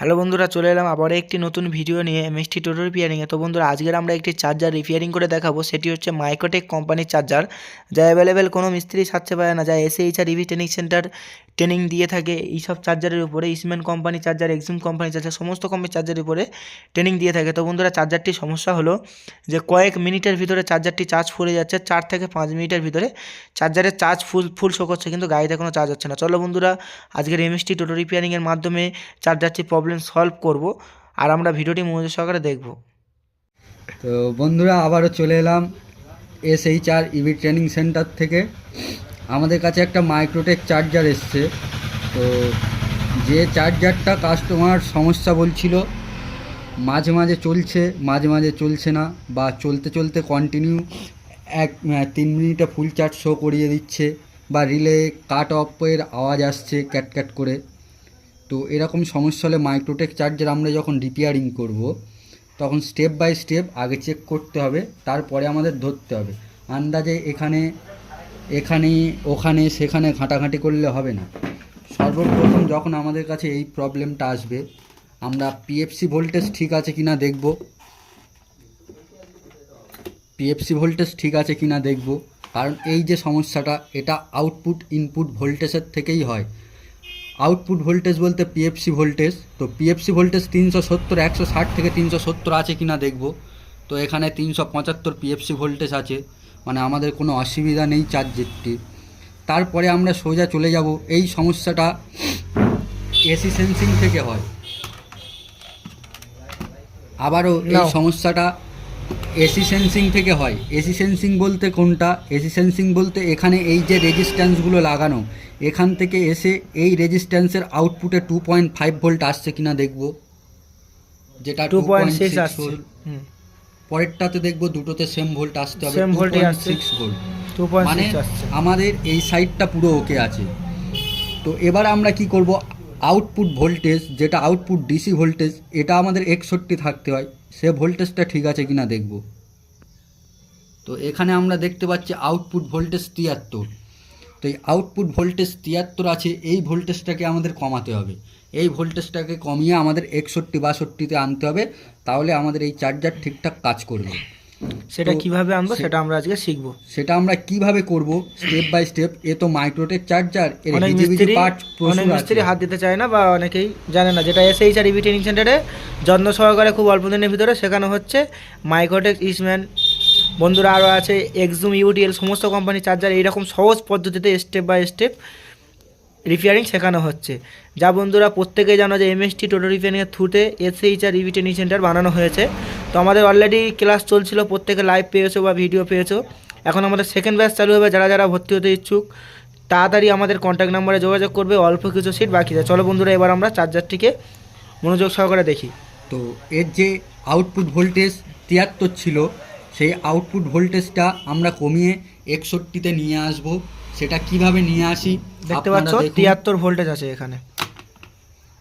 Hello বন্ধুরা, চলে এলাম আবার একটি নতুন ভিডিও নিয়ে এমএসটি টোটো রিপেয়ারিংয়ে তো বন্ধুরা, আজকের আমরা একটি চার্জার রিপেয়ারিং করে দেখাবো। সেটি হচ্ছে মাইক্রোটেক কোম্পানির চার্জার যা অ্যাভেলেবেল কোনো মিস্ত্রি সাথে পারে না, যা SHR EV training centre training দিয়ে থাকে, এইসব চার্জারের উপরে Eastman company charger, Exide company charger, সমস্ত কোম্পানির চার্জারের উপরে ট্রেনিং দিয়ে থাকে। তো বন্ধুরা, চার্জারটির সমস্যা হলো যে কয়েক মিনিটের ভিতরে চার্জারটি চার্জ ফুরে যাচ্ছে, চার থেকে পাঁচ মিনিটের ভিতরে চার্জারের চার্জ ফুল ফুল শো করছে কিন্তু গাড়িতে কোনো চার্জ হচ্ছে না। চলো বন্ধুরা, আজকের এমএসটি টোটো রিপেয়ারিংয়ের মাধ্যমে চার্জারটি প্রবলেম সলভ করব, আর আমরা ভিডিওটি মনোযোগ সহকারে দেখব। তো বন্ধুরা, আবারও চলে এলাম S H R EV training centre থেকে। আমাদের কাছে একটা মাইক্রোটেক চার্জার এসছে। তো যে চার্জারটা কাস্টমার সমস্যা বলছিল, মাঝে মাঝে চলছে, মাঝে মাঝে চলছে না বা চলতে চলতে কন্টিনিউ এক তিন মিনিটে ফুল চার্জ শো করিয়ে দিচ্ছে বা রিলে কাট অফের আওয়াজ আসছে ক্যাট ক্যাট করে। তো এরকম সমস্যা হলে মাইক্রোটেক চার্জার আমরা যখন রিপেয়ারিং করব, তখন স্টেপ বাই স্টেপ আগে চেক করতে হবে, তারপরে আমাদের ধরতে হবে। আন্দাজে এখানে এখানে ওখানে, সেখানে ঘাঁটাঘাঁটি করলে হবে না। সর্বপ্রথম যখন আমাদের কাছে এই প্রবলেমটা আসবে, আমরা পিএফসি ভোল্টেজ ঠিক আছে কিনা দেখব। পিএফসি ভোল্টেজ ঠিক আছে কিনা দেখব। কারণ এই যে সমস্যাটা, এটা আউটপুট ইনপুট ভোল্টেজের থেকেই হয়। আউটপুট ভোল্টেজ বলতে পিএফসি ভোল্টেজ তো পিএফসি ভোল্টেজ তিনশো সত্তর, একশো ষাট থেকে তিনশো সত্তর আছে কি না দেখব। তো এখানে তিনশো পঁচাত্তর পিএফসি ভোল্টেজ আছে। মানে আমাদের কোনো অসুবিধা নেই চার্জেরটি তারপরে আমরা সোজা চলে যাব। এই সমস্যাটা এসি সেন্সিং থেকে হয়। আবারও এই সমস্যাটা এসি সেন্সিং থেকে হয়। এসি সেন্সিং বলতে কোনটা? এসি সেন্সিং বলতে এখানে এই যে রেজিস্ট্যান্সগুলো লাগানো এখান থেকে এসে এই রেজিস্ট্যান্সের আউটপুটে টু পয়েন্ট ফাইভ ভোল্ট আসছে কিনা দেখব। যেটা টু পয়েন্ট সিক্স আসছে। পরেরটাতে দেখব দুটোতে সেম ভোল্ট আসতে হবে voltage আসছে। সিক্স ভোল্ট মানে আমাদের এই সাইডটা পুরো ওকে আছে। তো এবার আমরা কি করব? আউটপুট ভোল্টেজ যেটা আউটপুট ডিসি ভোল্টেজ এটা আমাদের একষট্টি থাকতে হয়। সে ভোল্টেজটা ঠিক আছে কিনা দেখব। তো এখানে আমরা দেখতে পাচ্ছি আউটপুট ভোল্টেজ তিয়াত্তর। তো এই আউটপুট ভোল্টেজ তিয়াত্তর আছে এই ভোল্টেজটাকে আমাদের কমাতে হবে। এই ভোল্টেজটাকে কমিয়ে আমাদের একষট্টি বাষট্টিতে আনতে হবে তাহলে আমাদের এই চার্জার ঠিকঠাক কাজ করবে। সেটা কীভাবে আনব সেটা আমরা আজকে শিখব। সেটা আমরা কীভাবে করব স্টেপ বাই স্টেপ এ তো মাইক্রোটেক চার্জার এর হিজিবিজি মিস্ত্রি পার্ট অনেক মিস্ত্রি হাত দিতে চায় না বা অনেকেই জানে না যেটা এসএইচ আর ইভি ট্রেনিং সেন্টারে যত্ন সহকারে খুব অল্প দিনের ভিতরে শেখানো হচ্ছে। মাইক্রোটেক ইসম্যান বন্ধুরা আরও আছে এক্সুম ইউটিএল সমস্ত কোম্পানির চার্জার এইরকম সহজ পদ্ধতিতে স্টেপ বাই স্টেপ রিপেয়ারিং শেখানো হচ্ছে। যা বন্ধুরা প্রত্যেকেই জানো যে এমএসটি টোটো রিপেয়ারিংয়ের থ্রুতে এসএইচআর ইভি ট্রেনিং সেন্টার বানানো হয়েছে। তো আমাদের অলরেডি ক্লাস চলছিল, প্রত্যেকে লাইভ পেয়েছ বা ভিডিও পেয়েছ। এখন আমাদের সেকেন্ড ব্যাচ চালু হবে, যারা যারা ভর্তি হতে ইচ্ছুক, তাড়াতাড়ি আমাদের কন্ট্যাক্ট নাম্বারে যোগাযোগ করবে, অল্প কিছু সিট বাকি আছে। চলো বন্ধুরা, এবার আমরা চার্জারটিকে মনোযোগ সহকারে দেখি। তো এর যে আউটপুট ভোল্টেজ তিয়াত্তর ছিল, সেই আউটপুট ভোল্টেজটা আমরা কমিয়ে একষট্টিতে নিয়ে আসব। সেটা কীভাবে নিয়ে আসি? দেখতে পাচ্ছ তিয়াত্তর ভোল্টেজ আছে এখানে।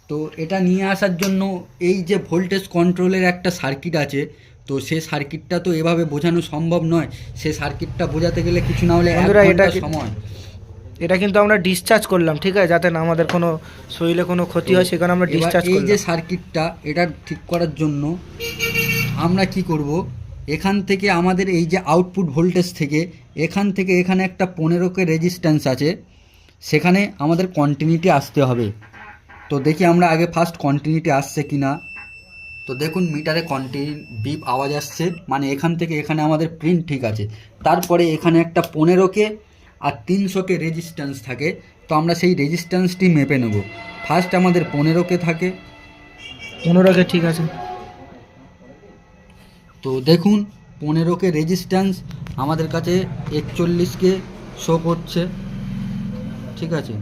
তো এটা নিয়ে আসার জন্য এই যে ভোল্টেজ কন্ট্রোলের একটা সার্কিট আছে তো সে সার্কিটটা তো এভাবে বোঝানো সম্ভব নয়। সে সার্কিটটা বোঝাতে গেলে কিছু না হলে এটা সময়। এটা কিন্তু আমরা ডিসচার্জ করলাম ঠিক আছে? যাতে না আমাদের কোনো শরীরে কোনো ক্ষতি হয় সেখানে আমরা ডিসচার্জ এই যে সার্কিটটা এটা ঠিক করার জন্য আমরা কি করব? এখান থেকে আমাদের এই যে আউটপুট ভোল্টেজ থেকে, এখান থেকে এখানে একটা পনেরোকে রেজিস্ট্যান্স আছে, সেখানে আমাদের কন্টিনিউটি আসতে হবে। তো দেখি আমরা আগে ফার্স্ট কন্টিনিউটি আসছে কি না তো দেখুন, মিটারে কন্টিনিউ বিপ আওয়াজ আসছে মানে এখান থেকে এখানে আমাদের প্রিন্ট ঠিক আছে। তারপরে এখানে একটা পনেরোকে আর তিনশোকে রেজিস্ট্যান্স থাকে, তো আমরা সেই রেজিস্ট্যান্সটি মেপে নেব। ফার্স্ট আমাদের পনেরোকে থাকে। পনেরোকে ঠিক আছে। তো দেখুন পনেরোকে রেজিস্ট্যান্স আমাদের কাছে একচল্লিশকে শো করছে ঠিক আছে?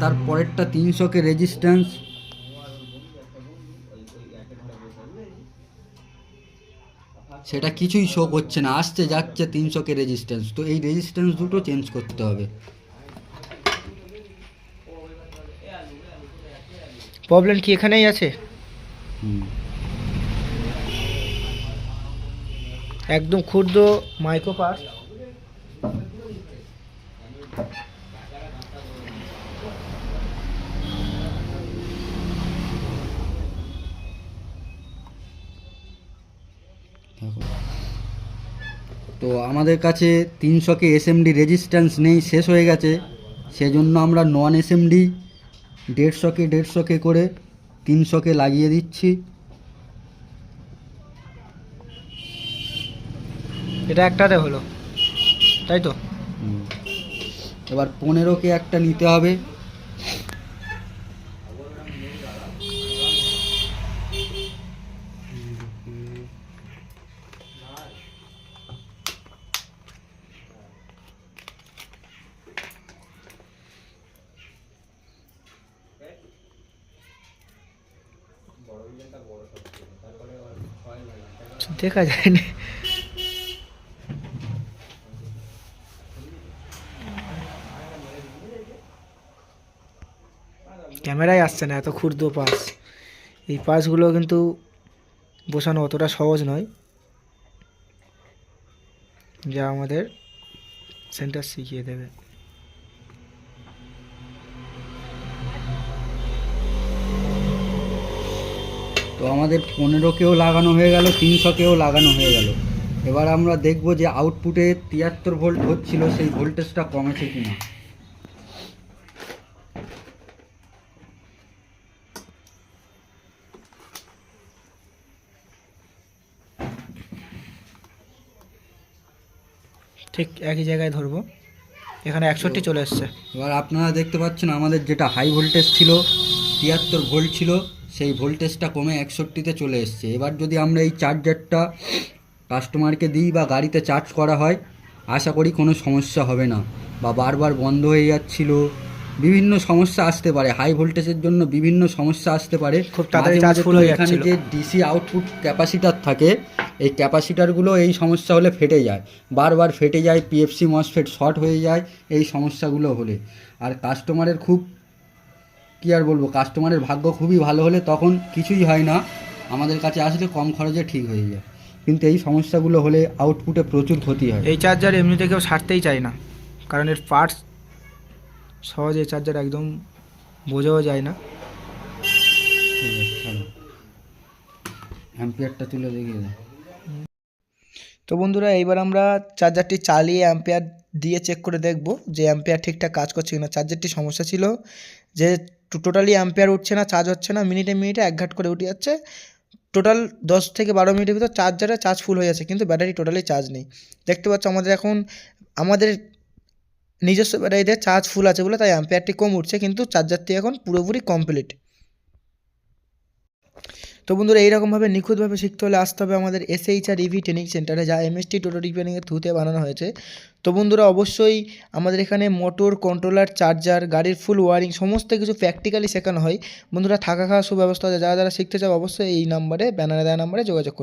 তার পরেরটা তিনশোকে রেজিস্ট্যান্স সেটা কিছুই শো করছে না আসছে যাচ্ছে তিনশোকে রেজিস্ট্যান্স তো এই রেজিস্ট্যান্স দুটো চেঞ্জ করতে হবে। প্রবলেম কি এখানেই আছে? হুম। একদম ক্ষুদ্র মাইক্রোপাস। তো আমাদের কাছে তিনশোকে এসএমডি রেজিস্ট্যান্স নেই, শেষ হয়ে গেছে। সেজন্য আমরা নন এসএমডি, দেড়শোকে দেড়শোকে করে তিনশোকে লাগিয়ে দিচ্ছি। এটা একটাতে হলো। তাই তো। এবার পনেরোকে একটা নিতে হবে। দেখা যায়নি। ক্যামেরায় আসছে না, এত ক্ষুদ্র পাস। এই পাসগুলো কিন্তু বসানো অতটা সহজ নয়। যা আমাদের সেন্টার শিখিয়ে দেবে। তো আমাদের পনেরোকেও লাগানো হয়ে গেল তিনশোকেও লাগানো হয়ে গেল। এবার আমরা দেখব যে আউটপুটে তিয়াত্তর ভোল্ট হচ্ছিল, সেই ভোল্টেজটা কমেছে কিনা। ঠিক একই জায়গায় ধরবো। এখানে একষট্টি চলে এসছে। এবার আপনারা দেখতে পাচ্ছেন আমাদের যেটা হাই ভোল্টেজ ছিল, তিয়াত্তর ভোল্ট ছিল, সেই ভোল্টেজটা কমে একষট্টিতে চলে এসছে। এবার যদি আমরা এই চার্জারটা কাস্টমারকে দিই বা গাড়িতে চার্জ করা হয়, আশা করি কোনো সমস্যা হবে না। বা বারবার বন্ধ হয়ে যাচ্ছিল বিভিন্ন সমস্যা আসতে পারে হাই ভোল্টেজের জন্য বিভিন্ন সমস্যা আসতে পারে। খুব তাড়াতাড়ি হয়ে এখানে যে ডিসি আউটপুট ক্যাপাসিটার থাকে এই ক্যাপাসিটারগুলো এই সমস্যা হলে ফেটে যায়। বারবার ফেটে যায় পিএফসি মসফেট শর্ট হয়ে যায় এই সমস্যাগুলো হলে। আর কাস্টমারের খুব কী আর বলব কাস্টমারের ভাগ্য খুবই ভালো হলে তখন কিছুই হয় না। আমাদের কাছে আসলে কম খরচে ঠিক হয়ে যায়। কিন্তু এই সমস্যাগুলো হলে আউটপুটে প্রচুর ক্ষতি হয়। এই চার্জার এমনিতে কেউ সারতেই চায় না। কারণ এর পার্টস সহজে চার্জার একদম বোঝাও যায় না। ঠিক অ্যাম্পিয়ারটা তুলে দেখিয়ে তো বন্ধুরা এইবার আমরা চার্জারটি চালিয়ে অ্যাম্পেয়ার দিয়ে চেক করে দেখব যে অ্যাম্পেয়ার ঠিকঠাক কাজ করছে কিনা। চার্জারটি সমস্যা ছিল যে টোটালি অ্যাম্পেয়ার উঠছে না চার্জ হচ্ছে না মিনিটে মিনিটে এক ঘাট করে উঠে যাচ্ছে। টোটাল দশ থেকে বারো মিনিটের ভিতর চার্জারে চার্জ ফুল হয়ে যাচ্ছে কিন্তু ব্যাটারি টোটালি চার্জ নেই। দেখতে পাচ্ছ আমাদের এখন আমাদের নিজস্ব ব্যাটারিতে চার্জ ফুল আছে বলে তাই অ্যাম্পেয়ারটি কম উঠছে, কিন্তু চার্জারটি এখন পুরোপুরি কমপ্লিট তো বন্ধুরা, এইরকমভাবে নিখুঁতভাবে শিখতে হলে আসতে হবে আমাদের এসএইচ আর ইভি ট্রেনিং সেন্টারে যা এমএসটি টোটো রিপেয়ারিংয়ের থ্রুতে বানানো হয়েছে। তো বন্ধুরা, অবশ্যই আমাদের এখানে মোটর কন্ট্রোলার চার্জার গাড়ির ফুল ওয়ারিং সমস্ত কিছু প্র্যাকটিক্যালি শেখানো হয়। বন্ধুরা, থাকা খাওয়া সুব্যবস্থা যারা যারা শিখতে চাও, অবশ্যই এই নাম্বারে ব্যানারে দেওয়া নাম্বারে যোগাযোগ